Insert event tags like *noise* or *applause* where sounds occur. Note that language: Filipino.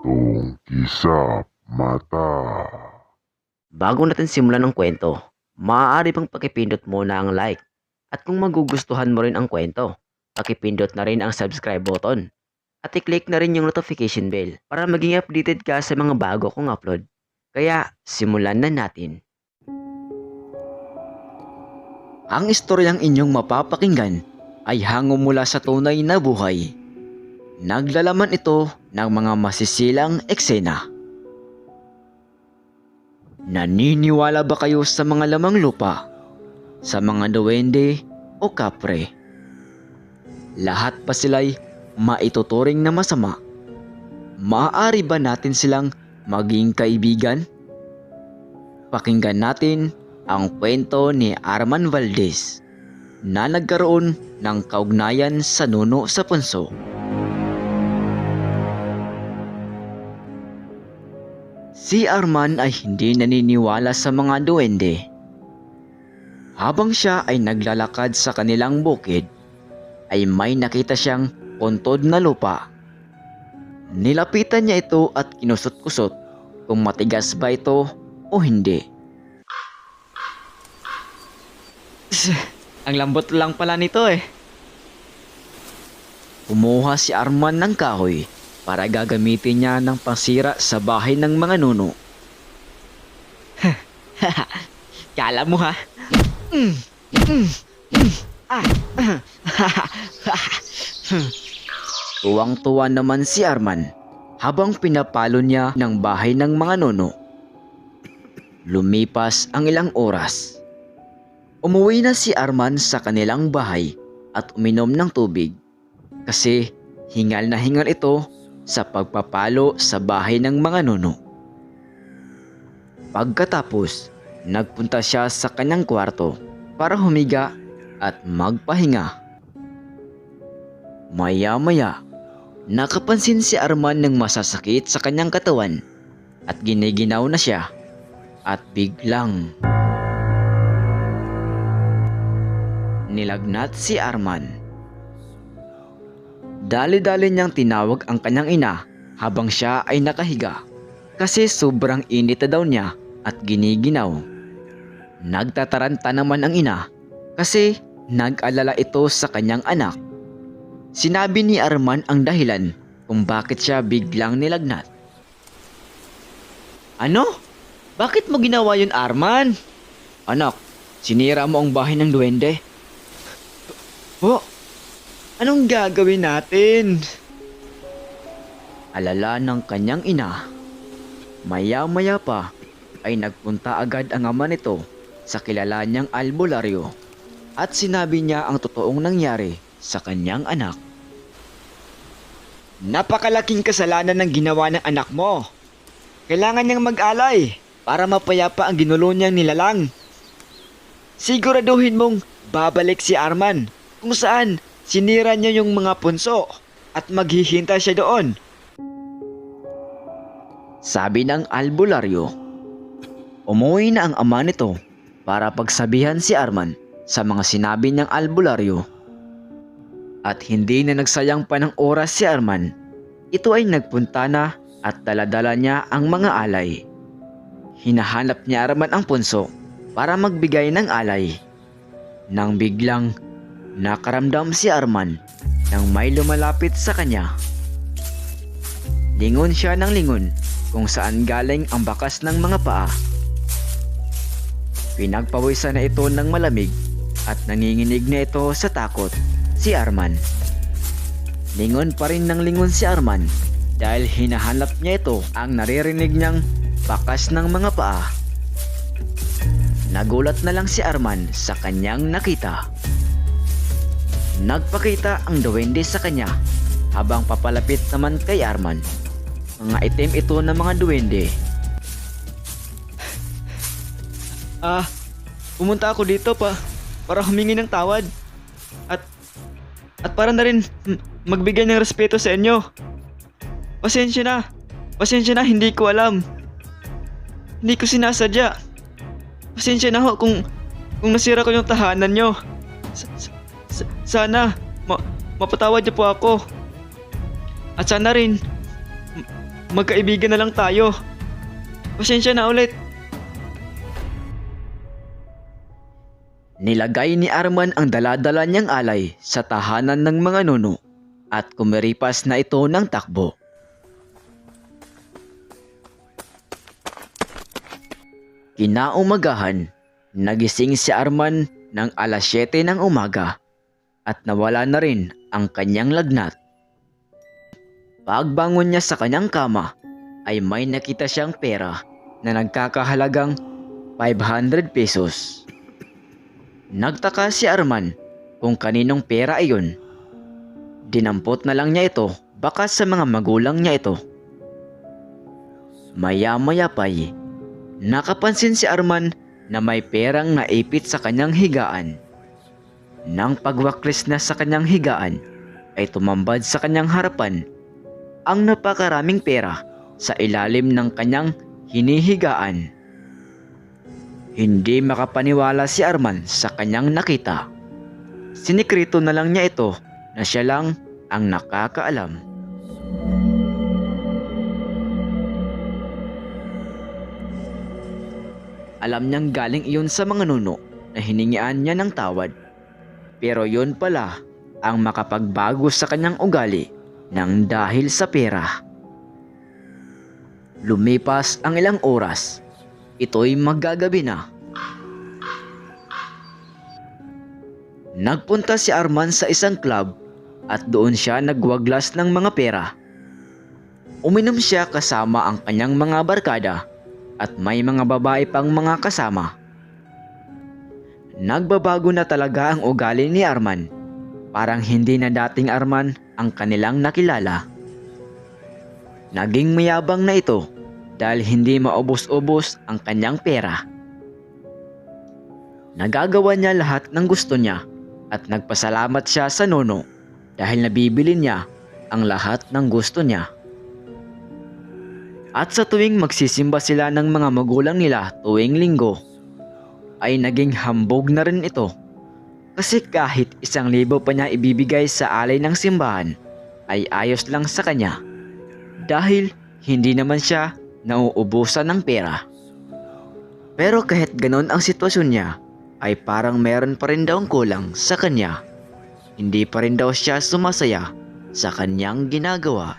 kwentong kisap mata. Bago natin simulan ang kwento, maaari pang pakipindot muna ang like. At kung magugustuhan mo rin ang kwento, pakipindot na rin ang subscribe button. At i-click na rin yung notification bell para maging updated ka sa mga bago kong upload. Kaya, simulan na natin. Ang istoryang inyong mapapakinggan ay hango mula sa tunay na buhay. Naglalaman ito ng mga masisilang eksena. Naniniwala ba kayo sa mga lamang lupa? Sa mga duwende o kapre? Lahat pa sila'y maituturing na masama? Maaari ba natin silang maging kaibigan? Pakinggan natin ang kwento ni Arman Valdez na nagkaroon ng kaugnayan sa nuno sa punso. Si Arman ay hindi naniniwala sa mga duwende. Habang siya ay naglalakad sa kanilang bukid, ay may nakita siyang puntod na lupa. Nilapitan niya ito at kinusot-kusot kung matigas ba ito o hindi. Ang lambot lang pala nito eh. Kumuha si Arman ng kahoy para gagamitin niya ng pansira sa bahay ng mga nuno. *laughs* Kala mo ha? Mm, mm, mm, ah, *laughs* Tuwang-tuwa naman si Arman habang pinapalo niya ng bahay ng mga nuno. Lumipas ang ilang oras. Umuwi na si Arman sa kanilang bahay at uminom ng tubig kasi hingal na hingal ito sa pagpapalo sa bahay ng mga nuno. Pagkatapos, nagpunta siya sa kanyang kwarto para humiga at magpahinga. Maya-maya, nakapansin si Arman ng masasakit sa kanyang katawan at giniginaw na siya at biglang nilagnat si Arman. Dali-dali niyang tinawag ang kanyang ina habang siya ay nakahiga kasi sobrang init na daw niya at giniginaw. Nagtataranta naman ang ina kasi nag-alala ito sa kanyang anak. Sinabi ni Arman ang dahilan kung bakit siya biglang nilagnat. Ano? Bakit mo ginawa yun, Arman? Anak, sinira mo ang bahay ng duwende. Po, anong gagawin natin? Alala ng kanyang ina. Maya-maya pa ay nagpunta agad ang ama nito sa kilala niyang albularyo at sinabi niya ang totoong nangyari sa kanyang anak. Napakalaking kasalanan ng ginawa ng anak mo. Kailangan niyang mag-alay para mapayapa ang ginulo niyang nilalang. Siguraduhin mong babalik si Arman kung saan sinira niya yung mga punso at maghihintay siya doon. Sabi ng albularyo. Umuwi na ang ama nito para pagsabihan si Arman sa mga sinabi niyang albularyo. At hindi na nagsayang pa ng oras si Arman, ito ay nagpunta na at daladala niya ang mga alay. Hinahanap ni Arman ang punso para magbigay ng alay. Nang biglang nakaramdam si Arman nang may lumalapit sa kanya. Lingon siya ng lingon kung saan galing ang bakas ng mga paa. Pinagpawisan na ito ng malamig at nanginginig na ito sa takot si Arman. Lingon pa rin ng lingon si Arman dahil hinahanap niya ito ang naririnig niyang bakas ng mga paa. Nagulat na lang si Arman sa kanyang nakita. Nagpakita ang duwende sa kanya habang papalapit naman kay Arman. Mga itim ito ng mga duwende. Ah, pumunta ako dito pa para humingi ng tawad. At at para na rin magbigay ng respeto sa inyo. Pasensya na. Pasensya na, hindi ko alam. Hindi ko sinasadya. Pasensya na ho kung kung nasira ko yung tahanan nyo. Sa- sana ma- mapatawad niyo po ako. At sana rin magkaibigan na lang tayo. Pasensya na ulit. Nilagay ni Arman ang daladala niyang alay sa tahanan ng mga nuno at kumiripas na ito ng takbo. Kinaumagahan, nagising si Arman ng alas 7 ng umaga at nawala na rin ang kanyang lagnat. Pagbangon niya sa kanyang kama ay may nakita siyang pera na nagkakahalagang 500 pesos. Nagtaka si Arman kung kaninong pera iyon. Dinampot na lang niya ito baka sa mga magulang niya ito. Maya-maya pa'y nakapansin si Arman na may perang naipit sa kanyang higaan. Nang pagwaklis na sa kanyang higaan ay tumambad sa kanyang harapan ang napakaraming pera sa ilalim ng kanyang hinihigaan. Hindi makapaniwala si Arman sa kanyang nakita. Sinikrito na lang niya ito na siya lang ang nakakaalam. Alam niyang galing iyon sa mga nuno na hiningian niya ng tawad. Pero yon pala ang makapagbago sa kanyang ugali ng dahil sa pera. Lumipas ang ilang oras. Ito'y maggagabi na. Nagpunta si Arman sa isang club at doon siya nagwaglas ng mga pera. Uminom siya kasama ang kanyang mga barkada at may mga babae pang mga kasama. Nagbabago na talaga ang ugali ni Arman. Parang hindi na dating Arman ang kanilang nakilala. Naging mayabang na ito dahil hindi maubos-ubos ang kanyang pera. Nagagawa niya lahat ng gusto niya at nagpasalamat siya sa nono dahil nabibili niya ang lahat ng gusto niya. At sa tuwing magsisimba sila ng mga magulang nila tuwing linggo, ay naging hambog na rin ito. Kasi kahit isang libo pa niya ibibigay sa alay ng simbahan, ay ayos lang sa kanya. Dahil hindi naman siya nauubusan ng pera. Pero kahit ganon ang sitwasyon niya, ay parang meron pa rin daw ang kulang sa kanya. Hindi pa rin daw siya sumasaya sa kanyang ginagawa.